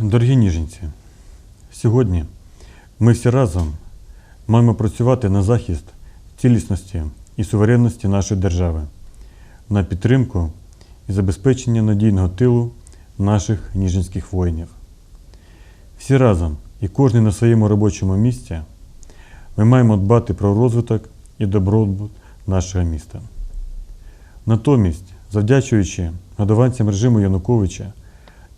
Дорогі ніженці, сьогодні ми всі разом маємо працювати на захист цілісності і суверенності нашої держави, на підтримку і забезпечення надійного тилу наших ніжинських воїнів. Всі разом і кожен на своєму робочому місці ми маємо дбати про розвиток і добробут нашого міста. Натомість, завдячуючи годованцям режиму Януковича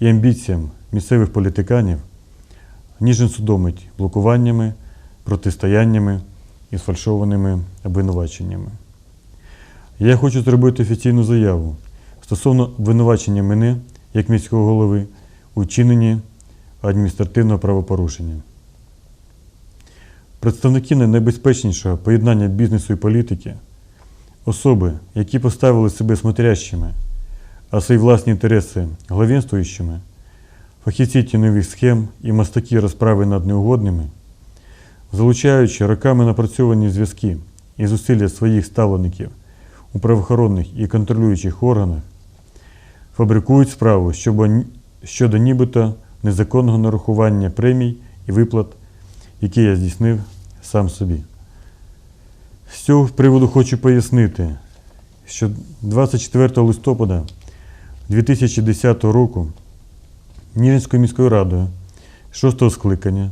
і амбіціям місцевих політиканів, Ніжин судомить блокуваннями, протистояннями і сфальшованими обвинуваченнями. Я хочу зробити офіційну заяву стосовно обвинувачення мене як міського голови у вчиненні адміністративного правопорушення. Представники найнебезпечнішого поєднання бізнесу і політики, особи, які поставили себе смотрящими, а свої власні інтереси главенствуючими, фахівці тіньових схем і мастаки розправи над неугодними, залучаючи роками напрацьовані зв'язки і зусилля своїх ставлеників у правоохоронних і контролюючих органах, фабрикують справу щодо нібито незаконного нарахування премій і виплат, які я здійснив сам собі. З цього приводу хочу пояснити, що 24 листопада 2010 року Ніжинською міською радою 6 скликання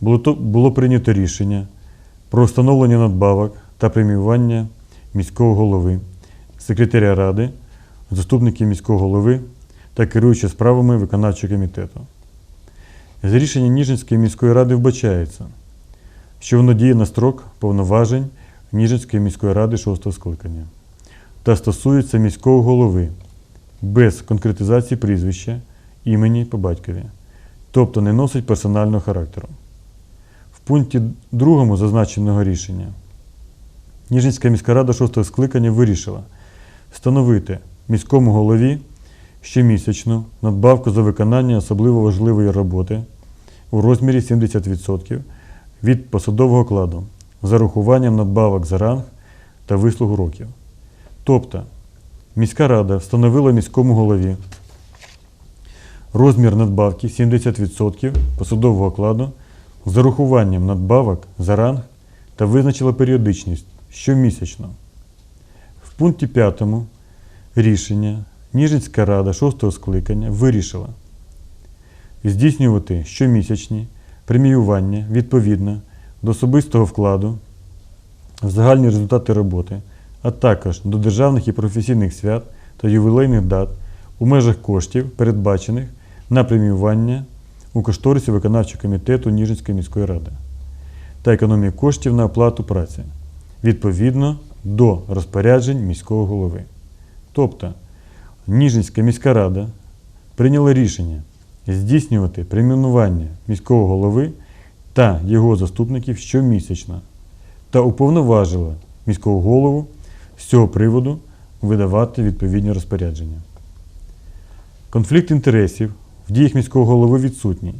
було, було прийнято рішення про встановлення надбавок та преміювання міського голови, секретаря ради, заступників міського голови та керуючи справами виконавчого комітету. З рішення Ніжинської міської ради вбачається, що воно діє на строк повноважень Ніжинської міської ради 6 скликання та стосується міського голови без конкретизації прізвища, імені по батькові, тобто не носить персонального характеру. В пункті 2 зазначеного рішення Ніжинська міська рада 6 скликання вирішила встановити міському голові щомісячну надбавку за виконання особливо важливої роботи у розмірі 70% від посадового окладу з зарахуванням надбавок за ранг та вислугу років. Тобто міська рада встановила міському голові розмір надбавки 70% посадового окладу з зарахуванням надбавок за ранг та визначила періодичність щомісячно. В пункті 5 рішення Ніжинська рада 6 скликання вирішила здійснювати щомісячні преміювання відповідно до особистого вкладу в загальні результати роботи, а також до державних і професійних свят та ювілейних дат у межах коштів, передбачених на преміювання у кошторисі виконавчого комітету Ніжинської міської ради та економії коштів на оплату праці відповідно до розпоряджень міського голови. Тобто Ніжинська міська рада прийняла рішення здійснювати преміювання міського голови та його заступників щомісячно та уповноважила міського голову з цього приводу видавати відповідні розпорядження. Конфлікт інтересів в діях міського голови відсутній,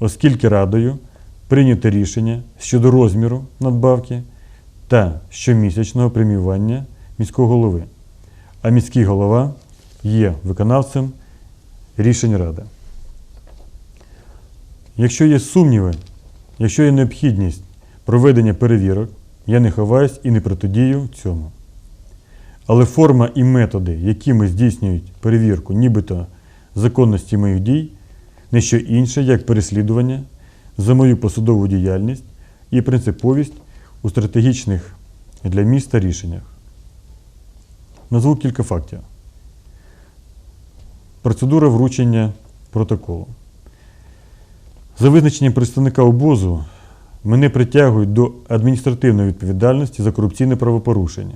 оскільки радою прийнято рішення щодо розміру надбавки та щомісячного преміювання міського голови, а міський голова є виконавцем рішень ради. Якщо є сумніви, якщо є необхідність проведення перевірок, я не ховаюсь і не протидію цьому. Але форма і методи, якими здійснюють перевірку, нібито законності моїх дій, не що інше, як переслідування за мою посудову діяльність і принциповість у стратегічних для міста рішеннях. Назву кілька фактів. Процедура вручення протоколу. За визначенням представника обозу мене притягують до адміністративної відповідальності за корупційне правопорушення,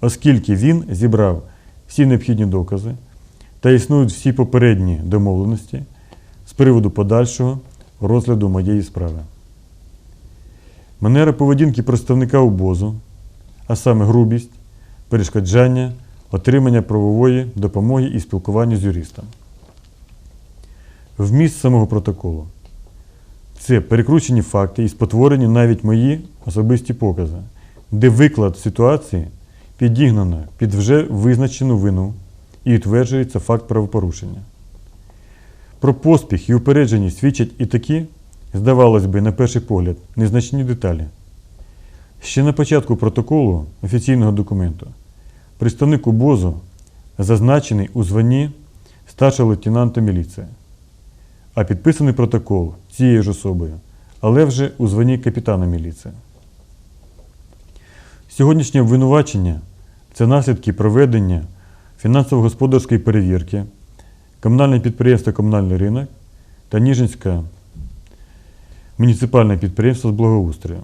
оскільки він зібрав всі необхідні докази та існують всі попередні домовленості з приводу подальшого розгляду моєї справи. Манера поведінки представника обозу, а саме грубість, перешкоджання, отримання правової допомоги і спілкування з юристом. Вміст самого протоколу. Це перекручені факти і спотворені навіть мої особисті покази, де виклад ситуації підігнано під вже визначену вину і утверджується факт правопорушення. Про поспіх і упередженість свідчать і такі, здавалось би, на перший погляд, незначні деталі. Ще на початку протоколу офіційного документу представник УБОЗу зазначений у званні старшого лейтенанта міліції, а підписаний протокол цією ж особою, але вже у званні капітана міліції. Сьогоднішнє обвинувачення це наслідки проведення фінансово-господарської перевірки комунальне підприємство Комунальний ринок та Ніжинське муніципальне підприємство з благоустрою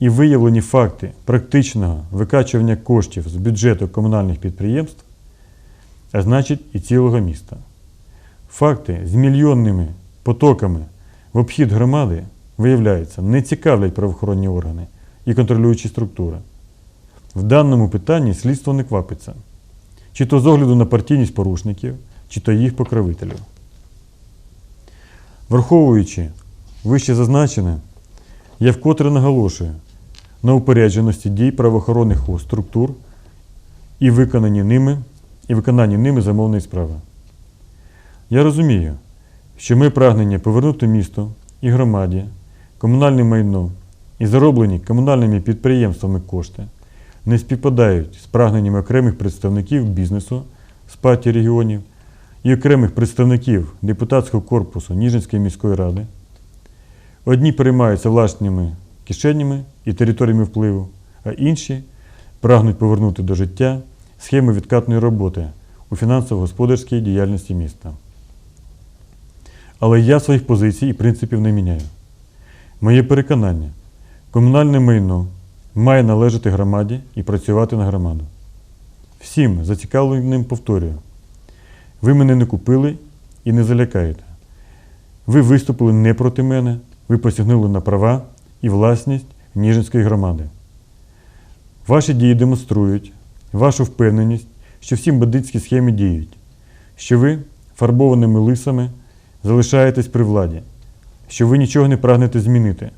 і виявлені факти практичного викачування коштів з бюджету комунальних підприємств, а значить і цілого міста. Факти з мільйонними потоками в обхід громади, виявляється, не цікавлять правоохоронні органи і контролюючі структури. В даному питанні слідство не квапиться, чи то з огляду на партійність порушників, чи то їх покровителів. Враховуючи вище зазначене, я вкотре наголошую на упередженості дій правоохоронних структур і виконанні ними, і виконанні ними замовної справи. Я розумію, що ми прагнення повернути місту і громаді комунальне майно і зароблені комунальними підприємствами кошти не співпадають з прагненнями окремих представників бізнесу з партії регіонів і окремих представників депутатського корпусу Ніжинської міської ради. Одні переймаються власними кишенями і територіями впливу, а інші прагнуть повернути до життя схеми відкатної роботи у фінансово-господарській діяльності міста. Але я своїх позицій і принципів не міняю. Моє переконання, комунальне майно має належати громаді і працювати на громаду. Всім зацікавленим повторюю, ви мене не купили і не залякаєте. Ви виступили не проти мене, ви посягнули на права і власність Ніжинської громади. Ваші дії демонструють вашу впевненість, що всі бандитські схеми діють, що ви фарбованими лисами залишаєтесь при владі, що ви нічого не прагнете змінити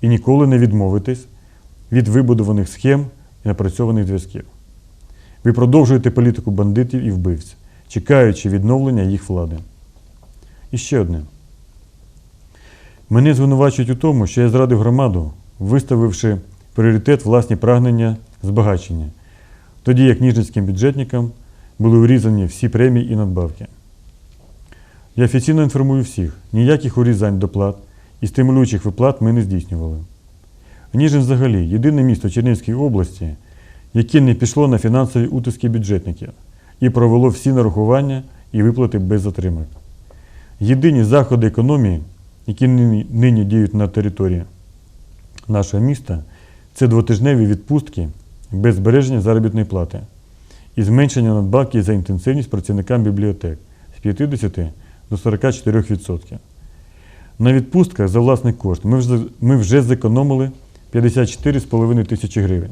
і ніколи не відмовитесь від вибудованих схем і напрацьованих зв'язків. Ви продовжуєте політику бандитів і вбивць, чекаючи відновлення їх влади. І ще одне. Мене звинувачують у тому, що я зрадив громаду, виставивши пріоритет власні прагнення збагачення, тоді як ніжницьким бюджетникам були урізані всі премії і надбавки. Я офіційно інформую всіх, ніяких урізань доплат і стимулюючих виплат ми не здійснювали. Ніжин взагалі єдине місто Чернігівської області, яке не пішло на фінансові утиски бюджетників і провело всі нарахування і виплати без затримок. Єдині заходи економії, які нині, діють на території нашого міста, це двотижневі відпустки без збереження заробітної плати і зменшення надбавки за інтенсивність працівникам бібліотек з 50 до 44%. На відпустках за власний кошт ми вже зекономили 54,5 тисячі гривень.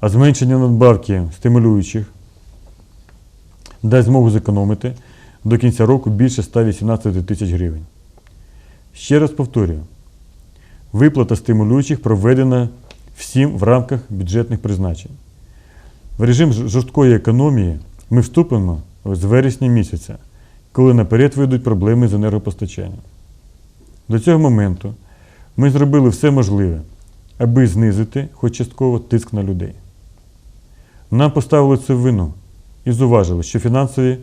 А зменшення надбавки стимулюючих дасть змогу зекономити до кінця року більше 118 тисяч гривень. Ще раз повторюю, виплата стимулюючих проведена всім в рамках бюджетних призначень. В режим жорсткої економії ми вступимо з вересня місяця, коли наперед вийдуть проблеми з енергопостачанням. До цього моменту ми зробили все можливе, аби знизити хоч частково тиск на людей. Нам поставили це в вину і зуважили, що фінансові,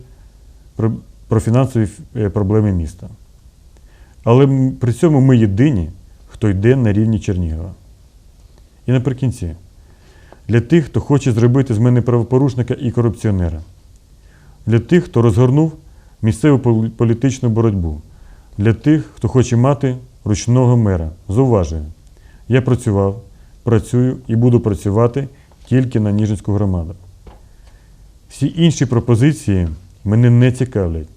про, фінансові е, проблеми міста. Але при цьому ми єдині, хто йде на рівні Чернігова. І наприкінці, для тих, хто хоче зробити з мене правопорушника і корупціонера, для тих, хто розгорнув місцеву політичну боротьбу, для тих, хто хоче мати ручного мера. Зауважую, я працював, працюю і буду працювати тільки на Ніжинську громаду. Всі інші пропозиції мене не цікавлять,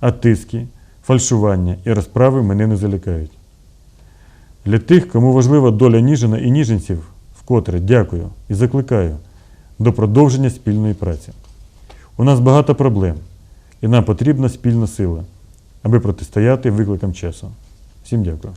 а тиски, фальшування і розправи мене не залякають. Для тих, кому важлива доля Ніжина і ніжинців, вкотре дякую і закликаю до продовження спільної праці. У нас багато проблем, і нам потрібна спільна сила, аби протистояти викликам часу. Всім дякую.